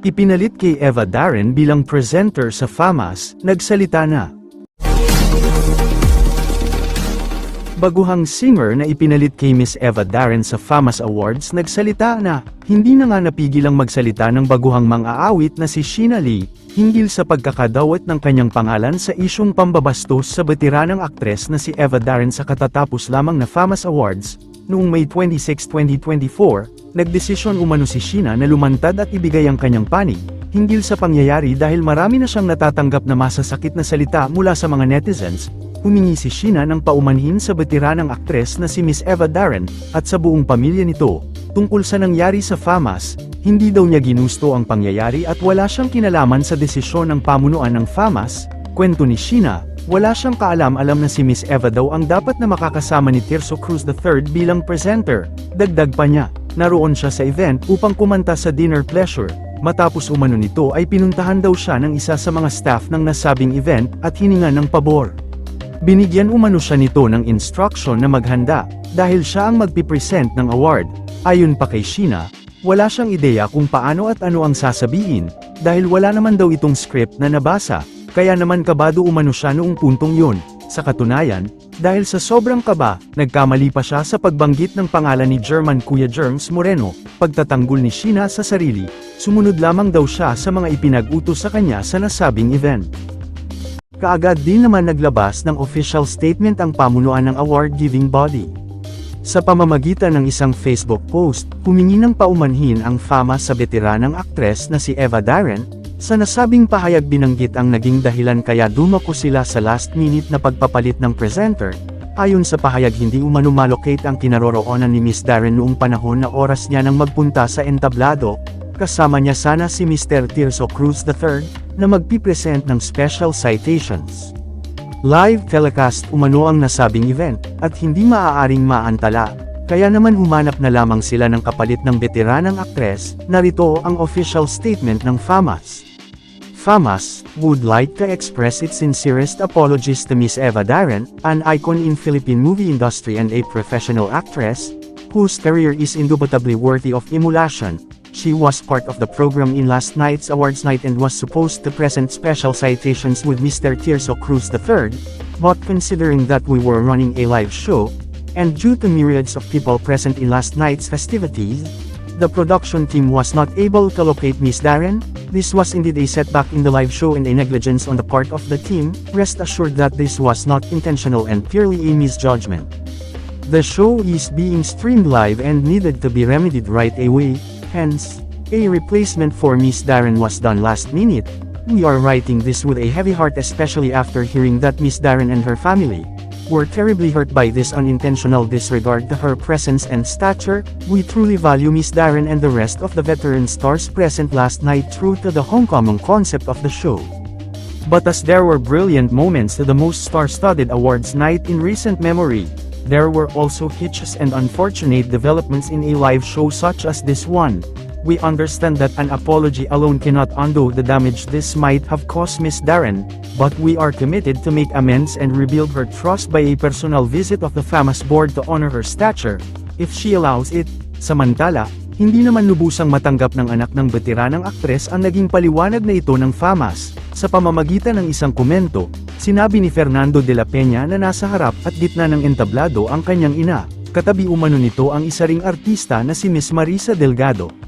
Ipinalit kay Eva Darren bilang presenter sa FAMAS, nagsalita na. Baguhang singer na ipinalit kay Miss Eva Darren sa FAMAS Awards nagsalita na, hindi na nga napigilang magsalita ng baguhang mang-aawit na si Sheena Lee, hinggil sa pagkakadawat ng kanyang pangalan sa isyong pambabastos sa betiranang aktres na si Eva Darren sa katatapos lamang na FAMAS Awards, noong May 26, 2024, nagdesisyon umano si Sheena na lumantad at ibigay ang kanyang panig, hinggil sa pangyayari dahil marami na siyang natatanggap na masasakit na salita mula sa mga netizens, humingi si Sheena ng paumanhin sa betiranang aktres na si Miss Eva Darren, at sa buong pamilya nito, tungkol sa nangyari sa FAMAS, hindi daw niya ginusto ang pangyayari at wala siyang kinalaman sa desisyon ng pamunuan ng FAMAS, kwento ni Sheena, wala siyang kaalam-alam na si Miss Eva daw ang dapat na makakasama ni Tirso Cruz III bilang presenter, dagdag pa niya, naroon siya sa event upang kumanta sa Dinner Pleasure, matapos umano nito ay pinuntahan daw siya ng isa sa mga staff ng nasabing event at hininga ng pabor. Binigyan umano siya nito ng instruction na maghanda, dahil siya ang magpipresent ng award. Ayon pa kay Sheena, wala siyang ideya kung paano at ano ang sasabihin, dahil wala naman daw itong script na nabasa, kaya naman kabado umano siya noong puntong yun. Sa katunayan, dahil sa sobrang kaba, nagkamali pa siya sa pagbanggit ng pangalan ni German Kuya Germs Moreno, pagtatanggol ni Sheena sa sarili, sumunod lamang daw siya sa mga ipinag-utos sa kanya sa nasabing event. Kaagad din naman naglabas ng official statement ang pamunuan ng award-giving body. Sa pamamagitan ng isang Facebook post, humingi ng paumanhin ang fama sa veteranang aktres na si Eva Darren, sa nasabing pahayag binanggit ang naging dahilan kaya dumako sila sa last minute na pagpapalit ng presenter, ayon sa pahayag hindi umano malocate ang kinaroroonan ni Miss Darren noong panahon na oras niya nang magpunta sa entablado, kasama niya sana si Mr. Tirso Cruz III, na magpipresent ng special citations. Live telecast umano ang nasabing event, at hindi maaaring maantala, kaya naman humanap na lamang sila ng kapalit ng veteranang aktres, narito ang official statement ng FAMAS. FAMAS would like to express its sincerest apologies to Miss Eva Darren, an icon in Philippine movie industry and a professional actress, whose career is indubitably worthy of emulation, She was part of the program in last night's awards night and was supposed to present special citations with Mr. Tirso Cruz III, but considering that we were running a live show, and due to myriads of people present in last night's festivities, the production team was not able to locate Miss Darren, this was indeed a setback in the live show and a negligence on the part of the team, rest assured that this was not intentional and purely a misjudgment. The show is being streamed live and needed to be remedied right away, Hence, a replacement for Miss Darren was done last minute. We are writing this with a heavy heart especially after hearing that Miss Darren and her family were terribly hurt by this unintentional disregard to her presence and stature. We truly value Miss Darren and the rest of the veteran stars present last night true to the homecoming concept of the show. But as there were brilliant moments to the most star-studded awards night in recent memory, there were also hitches and unfortunate developments in a live show such as this one. We understand that an apology alone cannot undo the damage this might have caused Miss Darren, but we are committed to make amends and rebuild her trust by a personal visit of the famous board to honor her stature, if she allows it. Samantala, hindi naman lubusang matanggap ng anak ng veteranang aktres ang naging paliwanag na ito ng FAMAS. Sa pamamagitan ng isang komento, sinabi ni Fernando de la Peña na nasa harap at gitna ng entablado ang kanyang ina. Katabi umano nito ang isa ring artista na si Miss Marisa Delgado,